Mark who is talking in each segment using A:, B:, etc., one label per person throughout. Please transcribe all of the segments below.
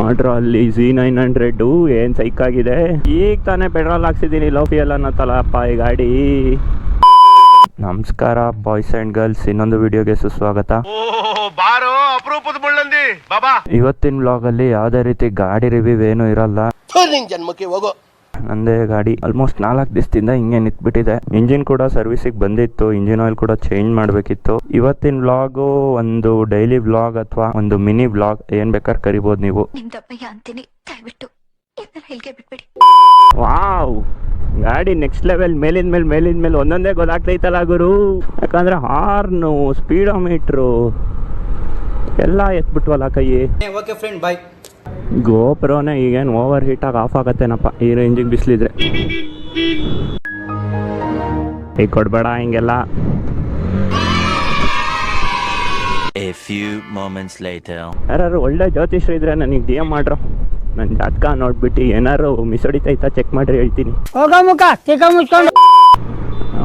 A: Order ಅಲ್ಲಿ G nine hundred ಏನ್ ಸೈಕ್ ಆಗಿದೆ? ಈಗ ತಾನೇ ಪೆಟ್ರೋಲ್ ಹಾಕ್ಸಿದ್ದೀನಿ ಲೋ ಅನ್ನತ್ತಲ್ಲ ಅಪ್ಪ ಈ ಗಾಡಿ. ನಮಸ್ಕಾರ ಬಾಯ್ಸ್ ಅಂಡ್ ಗರ್ಲ್ಸ್ ಇನ್ನೊಂದು ವಿಡಿಯೋಗೆ ಸುಸ್ವಾಗತ.
B: ಓ ಬಾರೋ ಅಪರೂಪದ ಮುಳ್ಳಂದಿ ಬಾಬಾ.
A: ಇವತ್ತಿನ ವ್ಲಾಗಲ್ಲಿ ಯಾವುದೇ ರೀತಿ ಗಾಡಿ ರಿವ್ಯೂ ಏನೂ ಇರಲ್ಲ.
C: ಜನ್ಮಕ್ಕೆ ಹೋಗೋ.
A: ನಂದೇ ಗಾಡಿ. ಆಲ್ಮೋಸ್ಟ್ ನಾಲ್ಕು ದಿವಸದಿಂದ ಹಿಂಗೆ ನಿಂತ್ಬಿಟ್ಟಿದೆ. ಇಂಜಿನ್ ಕೂಡ ಸರ್ವಿಸಿಗೆ ಬಂದಿತ್ತು. ಇಂಜಿನ್ ಆಯಿಲ್ ಕೂಡ ಚೇಂಜ್ ಮಾಡಬೇಕಿತ್ತು. ಇವತ್ತಿನ ವ್ಲಾಗು ಒಂದು ಡೈಲಿ ವ್ಲಾಗ್ ಅಥವಾ ಒಂದು ಮಿನಿ ವ್ಲಾಗ್ ಏನ್ ಬೇಕಾದ್ರೆ ಕರಿಬೋದು ನೀವು.
D: ಅಂತೀನಿ. ದಯವಿಟ್ಟು. ಬಿಟ್ಬಿಡಿ.
A: ವಾವ್! ಗಾಡಿ ನೆಕ್ಸ್ಟ್ ಲೆವೆಲ್ ಮೇಲಿನ ಮೇಲೆ ಮೇಲಿನ ಮೇಲೆ ಒಂದೊಂದೇ ಗೊತ್ತಾಗ್ತೈತಲ್ಲ ಗುರು. ಯಾಕಂದ್ರೆ ಹಾರ್ನು ಸ್ಪೀಡೋಮೀಟ್ರು ಎಲ್ಲ ಎತ್ಬಿಟ್ವಲ್ಲ ಕೈ
E: ಓಕೆ ಫ್ರೆಂಡ್ ಬಾಯ್
A: ಗೋಪ್ರೋನೇ ಈಗೇನು ಓವರ್ ಹೀಟಾಗಿ ಆಫ್ ಆಗತ್ತೇನಪ್ಪ? ಈ ರೇಂಜಿಗೆ ಬಿಸಿಲಿದ್ರೆ. ಈಗ ಕೊಡ್ಬೇಡ ಹಿಂಗೆಲ್ಲ.
F: A few moments later.
A: ಯಾರು ಒಳ್ಳೆ ಜ್ಯೋತಿಷ್ರು ಇದ್ರೆ ನನಗೆ ಡಿ ಎಂ ಮಾಡ್ರು. ನನ್ನ ಜಾತಕ ನೋಡ್ಬಿಟ್ಟು ಏನಾರು ಮಿಸ್ ಹೊಡಿತೈತಾ ಚೆಕ್ ಮಾಡ್ರಿ ಹೇಳ್ತೀನಿ.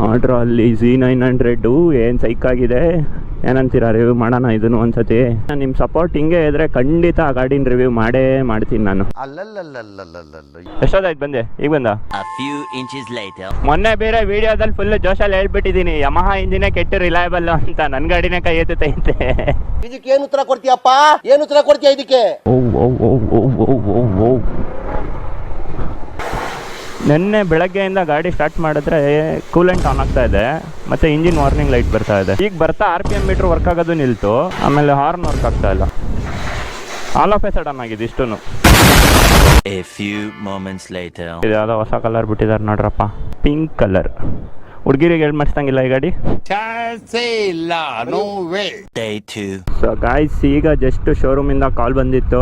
A: ನೋಡ್ರು ಅಲ್ಲಿ ಜಿ ನೈನ್ ಹಂಡ್ರೆಡು ಏನು ಸೈಕ್ ಆಗಿದೆ? ಏನಂತೀರಾ ರಿವ್ಯೂ ಮಾಡೋಣ ಇದನ್ನು ಒಂದ್ಸತಿ ನಿಮ್ಮ ಸಪೋರ್ಟ್ ಹಿಂಗೆ ಇದ್ರೆ ಖಂಡಿತ ಆ ಗಾಡಿನ ರಿವ್ಯೂ ಮಾಡೇ ಮಾಡ್ತೀನಿ ನಾನು ಎಷ್ಟೊತ್ತಾಯ್ತು ಬಂದೆ ಈಗ ಬಂದ. ಮೊನ್ನೆ ಬೇರೆ ವಿಡಿಯೋದಲ್ಲಿ ಫುಲ್ ಜೋಶಲ್ಲಿ ಹೇಳ್ಬಿಟ್ಟಿದೀನಿ ಯಮಹ ಇಂಜಿನ ಕೆಟ್ಟ ರಿಲಯಬಲ್ ಅಂತ ನನ್ ಗಾಡಿನ ಕೈ ಎತ್ತೈತೆ
C: ಇದಕ್ಕೆ ಏನು ಉತ್ತರ ಕೊಡ್ತೀಯಪ್ಪ ಏನು ಉತ್ತರ ಕೊಡ್ತೀಯ ಇದಕ್ಕೆ
A: ಓ ಓ ಓ ಓ ಓ ಓ ನಿನ್ನೆ ಬೆಳಗ್ಗೆಯಿಂದ ಗಾಡಿ ಸ್ಟಾರ್ಟ್ ಮಾಡಿದ್ರೆ ಕೂಲೆಂಟ್ ಆನ್ ಆಗ್ತಾ ಇದೆ ಮತ್ತೆ ಇಂಜಿನ್ ವಾರ್ನಿಂಗ್ ಲೈಟ್ ಬರ್ತಾ ಇದೆ. ಈಗ ಬರ್ತಾ R P M meter work ಆಗೋದು ನಿಲ್ತು ಆಮೇಲೆ ಹಾರ್ನ್ ವರ್ಕ್ ಆಗ್ತಾ ಇಲ್ಲ. ಆಲ್ ಆಫ್ ಎ ಸಡನ್ ಆಗಿದೆ ಇಷ್ಟು ಯಾವುದೋ ಹೊಸ ಕಲರ್ ಬಿಟ್ಟಿದ್ದಾರೆ ನೋಡ್ರಪ್ಪ. ಪಿಂಕ್ ಕಲರ್ ಹುಡುಗಿರಿಗೆ ಹೇಳಿ ಮಾಡಿಸ್ದಂಗಿಲ್ಲ ಈ ಗಾಡಿ.
F: Day two.
A: ಸೊ ಗಾಯ್ಸ್ ಈಗ ಜಸ್ಟ್ ಶೋರೂಮಿಂದ ಕಾಲ್ ಬಂದಿತ್ತು.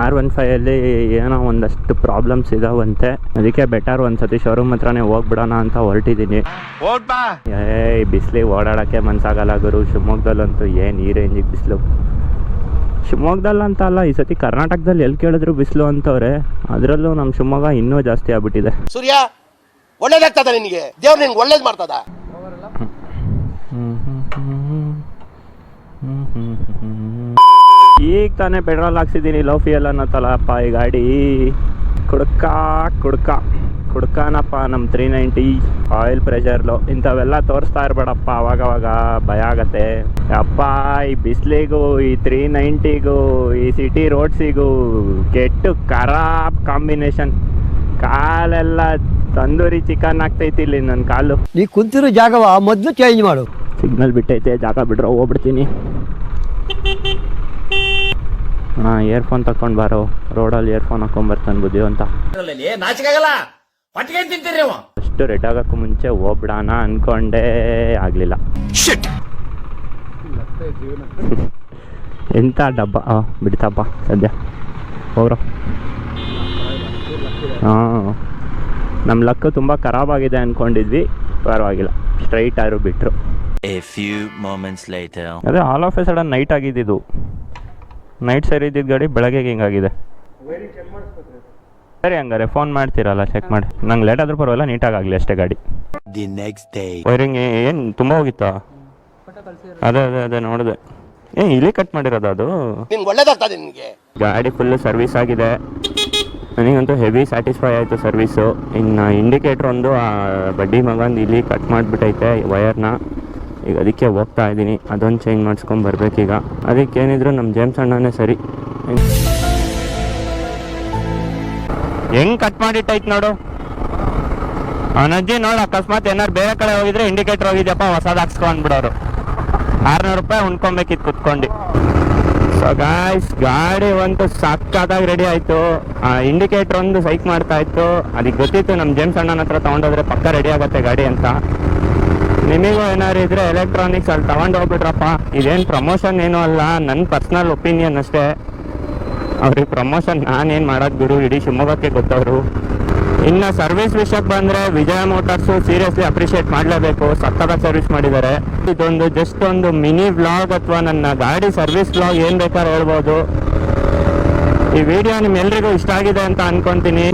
A: ಆರ್ ಒನ್ ಅಲ್ಲಿ ಏನೋ ಒಂದಷ್ಟು ಪ್ರಾಬ್ಲಮ್ಸ್ ಇದಾವಂತೆ. ಅದಕ್ಕೆ ಬೆಟರ್ ಒಂದ್ಸತಿ ಶೋರೂಮ್ ಹತ್ರನೇ ಹೋಗ್ಬಿಡೋಣ ಅಂತ ಹೊರಟಿದ್ದೀನಿ. ಏಯ್ ಬಿಸಿಲಿಗೆ ಓಡಾಡೋಕ್ಕೆ ಮನ್ಸಾಗಲ್ಲ ಗುರು. ಶಿವಮೊಗ್ಗದಲ್ಲಂತೂ ಏನು ಈ ರೇಂಜಿಗೆ ಬಿಸಿಲು. ಶಿವಮೊಗ್ಗದಲ್ಲಿ ಅಂತ ಅಲ್ಲ ಈ ಸತಿ ಕರ್ನಾಟಕದಲ್ಲಿ ಎಲ್ಲಿ ಕೇಳಿದ್ರು ಬಿಸಿಲು ಅಂತವ್ರೆ. ಅದರಲ್ಲೂ ನಮ್ಮ ಶಿವಮೊಗ್ಗ ಇನ್ನೂ ಜಾಸ್ತಿ ಆಗ್ಬಿಟ್ಟಿದೆ.
C: ಸೂರ್ಯ ಒಳ್ಳೇದಾಗ್ತದ ನಿನಗೆ? ದೇವ್ರು ನಿನ್ಗೆ ಒಳ್ಳೇದ್ ಮಾಡ್ತದ?
A: ಈಗ ತಾನೇ ಪೆಟ್ರೋಲ್ ಹಾಕ್ಸಿದ್ದೀನಿ ಲೋಫಿಯಲ್ ಫ್ಯೂಯಲ್ ಅನ್ನೋತಲ್ಲಪ್ಪ ಈ ಗಾಡಿ. ಕುಡ್ಕ ಕುಡ್ಕ. ಕುಡ್ಕಾನಪ್ಪ ನಮ್ಮ ತ್ರೀ ನೈಂಟಿ ಆಯಿಲ್ ಪ್ರೆಷರ್ಲು ಇಂಥವೆಲ್ಲ ತೋರಿಸ್ತಾ ಇರಬೇಡಪ್ಪ ಅವಾಗವಾಗ ಭಯ ಆಗತ್ತೆ. ಅಪ್ಪ ಈ ಬಿಸಿಲಿಗೂ, ಈ ತ್ರೀ ನೈಂಟಿಗೂ ಈ ಸಿಟಿ ರೋಡ್ಸಿಗೂ ಕೆಟ್ಟು ಖರಾಬ್ ಕಾಂಬಿನೇಷನ್ ಕಾಲೆಲ್ಲ ತಂದೂರಿ ಚಿಕನ್ ಆಗ್ತೈತಿ ಇಲ್ಲಿ ನನ್ನ ಕಾಲು.
E: ನೀ ಕುಂತಿರೋ ಜಾಗವ ಮೊದಲು ಚೇಂಜ್ ಮಾಡು.
A: ಸಿಗ್ನಲ್ ಬಿಟ್ಟೈತೆ ಜಾಗ ಬಿಡ್ರ ಹೋಗ್ಬಿಡ್ತೀನಿ. ಹಾಂ ಇಯರ್ಫೋನ್ ತಕೊಂಡ್ ಬಾರೋ. ರೋಡಲ್ಲಿ ಇಯರ್ಫೋನ್ ಹಾಕೊಂಬರ್ತಾನೆ ಬುದ್ಧಿ ಅಂತ.
E: ನಾಚಿಕಾಗಲ್ಲ ಹೊಟ್ಟಿಗೆ ತಿಂತೀರಿ
A: ಅಷ್ಟು ರೆಡ್ ಆಗಕ್ಕೂ ಮುಂಚೆ ಹೋಗ್ಬಿಡಾನ ಅನ್ಕೊಂಡೇ ಆಗಲಿಲ್ಲ. ಎಂತ ಡಬ್ಬ? ಬಿಡ್ತಪ್ಪ ಸದ್ಯ. ಹೋಗ್ರೋ. ಹಾಂ. ನಮ್ಮ ಲಕ್ಕು ತುಂಬ ಖರಾಬ್ ಆಗಿದೆ ಅಂದ್ಕೊಂಡಿದ್ವಿ ಪರವಾಗಿಲ್ಲ. ಸ್ಟ್ರೈಟ್ ಆದ್ರು ಬಿಟ್ಟರು. ಅದೇ all of a sudden night ಆಗಿದ್ದಿದ್ದು night ಸರಿ ಇದ್ದಿದ್ದು ಗಾಡಿ ಬೆಳಗ್ಗೆ ಹಿಂಗಾಗಿದೆ. ಸರಿ ಹಂಗಾರೆ ಫೋನ್ ಮಾಡ್ತೀರಲ್ಲ ಚೆಕ್ ಮಾಡಿ. ನಂಗೆ ಲೇಟ್ ಆದ್ರೂ ಪರವಾಗಿಲ್ಲ ನೀಟಾಗಿ ಆಗಲಿ ಅಷ್ಟೇ ಗಾಡಿ.
F: ದಿ ನೆಕ್ಸ್ಟ್ ಡೇ
A: ವೈರಿಂಗ್ ಏನು ತುಂಬ ಹೋಗಿತ್ತಾ? ಅದೇ ಅದೇ ಅದೇ ನೋಡಿದೆ. ಏ ಇಲ್ಲಿ ಕಟ್ ಮಾಡಿರೋದು ಅದು? ಗಾಡಿ ಫುಲ್ ಸರ್ವಿಸ್ ಆಗಿದೆ. ನನಗಂತೂ ಹೆವಿ ಸ್ಯಾಟಿಸ್ಫೈ ಆಯಿತು ಸರ್ವಿಸು ಇನ್ನು ಇಂಡಿಕೇಟ್ರ್ ಒಂದು ಬಡ್ಡಿ ಮಗಂದು ಇಲ್ಲಿ ಕಟ್ ಮಾಡಿಬಿಟ್ಟೈತೆ ವಯರ್ನ ಈಗ ಅದಕ್ಕೆ ಹೋಗ್ತಾ ಇದ್ದೀನಿ. ಅದೊಂದು ಚೇಂಜ್ ಮಾಡಿಸ್ಕೊಂಡು ಬರಬೇಕೀಗ. ಅದಕ್ಕೇನಿದ್ರು ನಮ್ಮ ಜೇಮ್ಸ್ ಅಣ್ಣನೇ ಸರಿ. ಹೆಂಗೆ ಕಟ್ ಮಾಡಿಟ್ಟೈತೆ ನೋಡು. ಅನಜ್ಜಿ ನೋಡು, ಅಕಸ್ಮಾತ್ ಏನಾರು ಬೇರೆ ಕಡೆ ಹೋಗಿದ್ರೆ ಇಂಡಿಕೇಟ್ರ್ ಹೋಗಿದ್ಯಪ್ಪ, ಹೊಸದು ಹಾಕ್ಸ್ಕೊಂಡ್ಬಿಡೋರು ಆರ್ನೂರು ರೂಪಾಯಿ ಉಣ್ಕೊಬೇಕಿತ್ತು ಕುತ್ಕೊಂಡು. ಸೊ ಗಾಯ್ಸ್ ಗಾಡಿ ಒಂದು ಸಕ್ಕತ್ತಾಗಿ ರೆಡಿ ಆಯ್ತು. ಆ ಇಂಡಿಕೇಟರ್ ಒಂದು ಸೈಕ್ ಮಾಡ್ತಾ ಇತ್ತು. ಅದಕ್ಕೆ ಗೊತ್ತಿತ್ತು ನಮ್ಮ ಜೇಮ್ಸ್ ಅಣ್ಣನ ಹತ್ರ ತೊಗೊಂಡೋದ್ರೆ ಪಕ್ಕ ರೆಡಿ ಆಗುತ್ತೆ ಗಾಡಿ ಅಂತ. ನಿಮಗೂ ಏನಾದ್ರು ಇದ್ರೆ ಎಲೆಕ್ಟ್ರಾನಿಕ್ಸ್ ಅಲ್ಲಿ ತಗೊಂಡು ಹೋಗ್ಬಿಟ್ರಪ್ಪ. ಇದೇನು ಪ್ರಮೋಷನ್ ಏನೂ ಅಲ್ಲ ನನ್ನ ಪರ್ಸ್ನಲ್ ಒಪಿನಿಯನ್ ಅಷ್ಟೇ. ಅವ್ರಿಗೆ ಪ್ರಮೋಷನ್ ನಾನೇನು ಮಾಡೋದು ಬಿಡು ಇಡೀ ಶಿವಮೊಗ್ಗಕ್ಕೆ ಗೊತ್ತವರು. ಇನ್ನು ಸರ್ವಿಸ್ ವಿಷಯಕ್ಕೆ ಬಂದರೆ ವಿಜಯ ಮೋಟಾರ್ಸು ಸೀರಿಯಸ್ಲಿ ಅಪ್ರಿಷಿಯೇಟ್ ಮಾಡಲೇಬೇಕು, ಸಕ್ಕತ್ತಾಗಿ ಸರ್ವಿಸ್ ಮಾಡಿದ್ದಾರೆ ಇದೊಂದು ಜಸ್ಟ್ ಒಂದು ಮಿನಿ ವ್ಲಾಗ್ ಅಥವಾ ನನ್ನ ಗಾಡಿ ಸರ್ವಿಸ್ ವ್ಲಾಗ್ ಏನು ಬೇಕಾದ್ರೆ ಹೇಳ್ಬೋದು. ಈ ವಿಡಿಯೋ ನಿಮ್ಮೆಲ್ರಿಗೂ ಇಷ್ಟ ಆಗಿದೆ ಅಂತ ಅನ್ಕೊಂತೀನಿ.